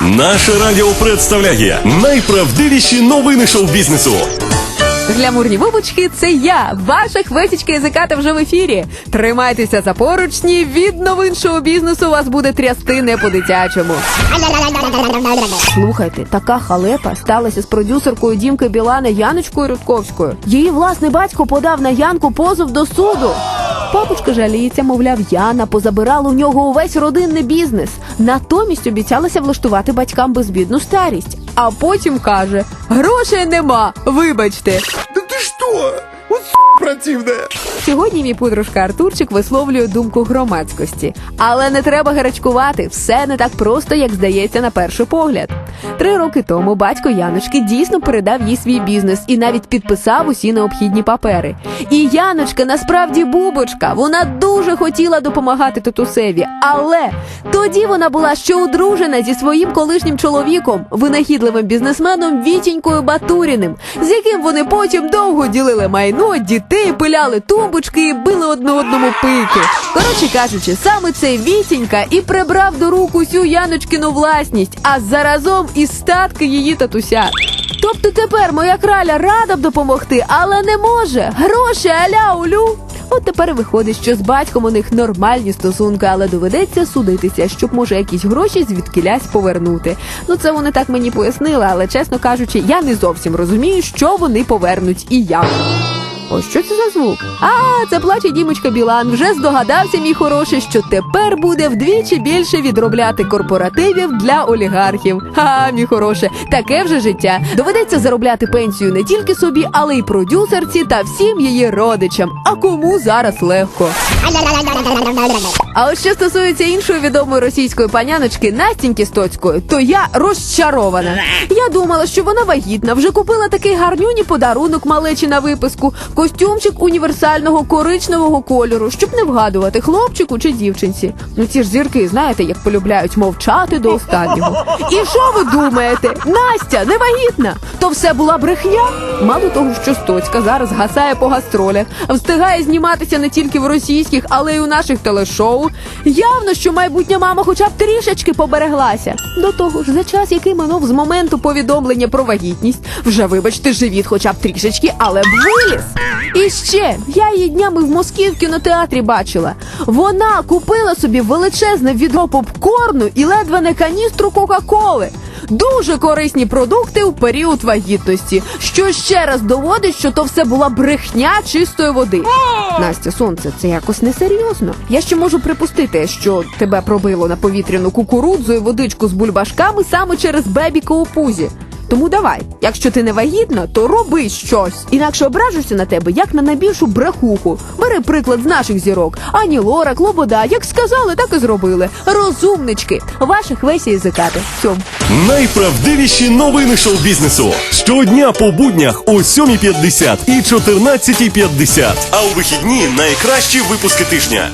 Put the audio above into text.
Наше радіо представляє найправдивіші новини шоу-бізнесу. Гламурні бубочки, це я, ваша хвесічка язиката вже в ефірі. Тримайтеся за поручні, від новин шоу-бізнесу вас буде трясти не по-дитячому. Слухайте, така халепа сталася з продюсеркою Дімки Білана Яночкою Рудковською. Її власний батько подав на Янку позов до суду. Папочка жаліється, мовляв, Яна позабирала у нього увесь родинний бізнес. Натомість обіцялася влаштувати батькам безбідну старість. А потім каже: грошей нема, вибачте. Да ты что? Вот с*** Сьогодні мій подружка Артурчик висловлює думку громадськості. Але не треба гарячкувати, все не так просто, як здається на перший погляд. Три роки тому батько Яночки дійсно передав їй свій бізнес і навіть підписав усі необхідні папери. І Яночка насправді бубочка. Вона дуже хотіла допомагати татусеві, але тоді вона була ще одружена зі своїм колишнім чоловіком, винахідливим бізнесменом Вітінькою Батуріним, з яким вони потім довго ділили майно, дітей, пиляли тумбочки і били одне одному пики. Коротше кажучи, саме цей Вітінька і прибрав до рук усю Яночкину власність, а заразом і статки її татуся. Тобто тепер моя краля рада б допомогти, але не може. Гроші аля улю. От тепер виходить, що з батьком у них нормальні стосунки, але доведеться судитися, щоб може якісь гроші звідкілясь повернути. Ну це вони так мені пояснили, але чесно кажучи, я не зовсім розумію, що вони повернуть і як. Ось що це за звук? А, це плаче Дімочка Білан. Вже здогадався, мій хороший, що тепер буде вдвічі більше відробляти корпоративів для олігархів. Ха, мій хороше, таке вже життя. Доведеться заробляти пенсію не тільки собі, але й продюсерці та всім її родичам. А кому зараз легко? А от що стосується іншої відомої російської паняночки Настіньки Стоцької, то я розчарована. Я думала, що вона вагітна, вже купила такий гарнюні подарунок малечі на виписку, костюмчик універсального коричневого кольору, щоб не вгадувати хлопчику чи дівчинці. Ну ці ж зірки, знаєте, як полюбляють мовчати до останнього. І що ви думаєте? Настя не вагітна? То все була брехня? Мало того, що Стоцька зараз гасає по гастролях, встигає зніматися не тільки в російських, але й у наших телешоу. Явно, що майбутня мама хоча б трішечки побереглася. До того ж, за час, який минув з моменту повідомлення про вагітність, вже вибачте, живіт хоча б трішечки, але виліз. І ще я її днями в Москві в кінотеатрі бачила. Вона купила собі величезне відро попкорну і ледве не каністру Кока-Коли. Дуже корисні продукти у період вагітності, що ще раз доводить, що то все була брехня чистої води. Настя, сонце, це якось несерйозно. Я ще можу припустити, що тебе пробило на повітряну кукурудзу і водичку з бульбашками саме через бебіка у пузі. Тому давай, якщо ти не вагітна, то роби щось. Інакше ображуся на тебе, як на найбільшу брехуху. Бери приклад з наших зірок. Ані Лора, Клобода, як сказали, так і зробили. Розумнички, ваших весі язикати. Цьом. Найправдивіші новини шоу-бізнесу. Щодня по буднях о 7.50 і 14.50. А у вихідні найкращі випуски тижня.